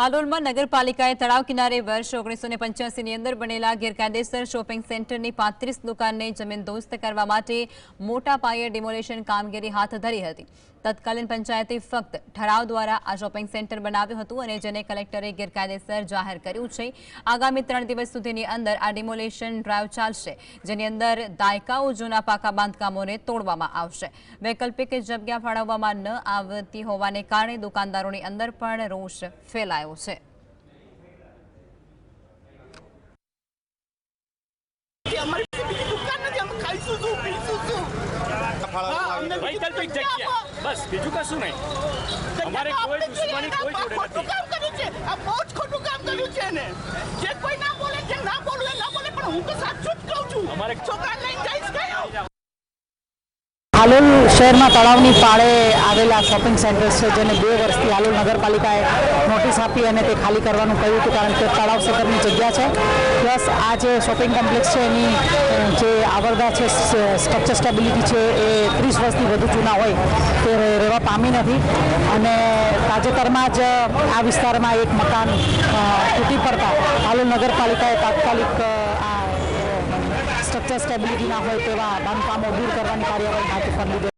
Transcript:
હાલોલમાં નગરપાલિકાએ તળાવ કિનારે વર્ષ ઓગણીસો ને પંચ્યાસીની અંદર બનેલા ગેરકાયદેસર શોપિંગ સેન્ટરની પાંત્રીસ દુકાનને જમીનદોસ્ત કરવા માટે મોટા પાયે ડિમોલેશન કામગીરી હાથ ધરી હતી. તત્કાલીન પંચાયતે ફક્ત ઠરાવ દ્વારા આ શોપિંગ સેન્ટર બનાવ્યું હતું અને જેને કલેક્ટરે ગેરકાયદેસર જાહેર કર્યું છે. આગામી ત્રણ દિવસ સુધીની અંદર આ ડિમોલેશન ડ્રાઈવ ચાલશે, જેની અંદર દાયકાઓ જૂના પાકા બાંધકામોને તોડવામાં આવશે. વૈકલ્પિક જગ્યા ફાળવવામાં ન આવતી હોવાને કારણે દુકાનદારોની અંદર પણ રોષ ફેલાયો છે વૈકલ્પિક જગ્યા. બસ બીજું કશું નહીં. અમારે કોઈ દુશ્મની કોઈ જોડે નથી. કામ કર્યું છે. આ બહુ જ ખોટું કામ કર્યું છે ને જે કોઈ ના બોલે છે ના બોલવું એ ના બોલે પણ હું તો સાચું જ કહું છું. અમારે- છોકરા શહેરમાં તળાવની પાળે આવેલા શોપિંગ સેન્ટર્સ છે, જેને બે વર્ષથી હાલોલ નગરપાલિકાએ નોટિસ આપી અને તે ખાલી કરવાનું કહ્યું હતું, કારણ કે તળાવ સેન્ટરની જગ્યા છે. પ્લસ આ જે શોપિંગ કોમ્પ્લેક્સ છે, એની જે આવરદા છે સ્ટ્રક્ચર સ્ટેબિલિટી છે, એ ત્રીસ વર્ષથી વધુ જૂના હોય, તે રહેવા પામી નથી. અને તાજેતરમાં જ આ વિસ્તારમાં એક મકાન તૂટી પડતા હાલોલ નગરપાલિકાએ તાત્કાલિક આ સ્ટ્રક્ચર સ્ટેબિલિટી ના હોય તેવા બાંધકામો દૂર કરવાની કાર્યવાહી હાથ પર લીધેલ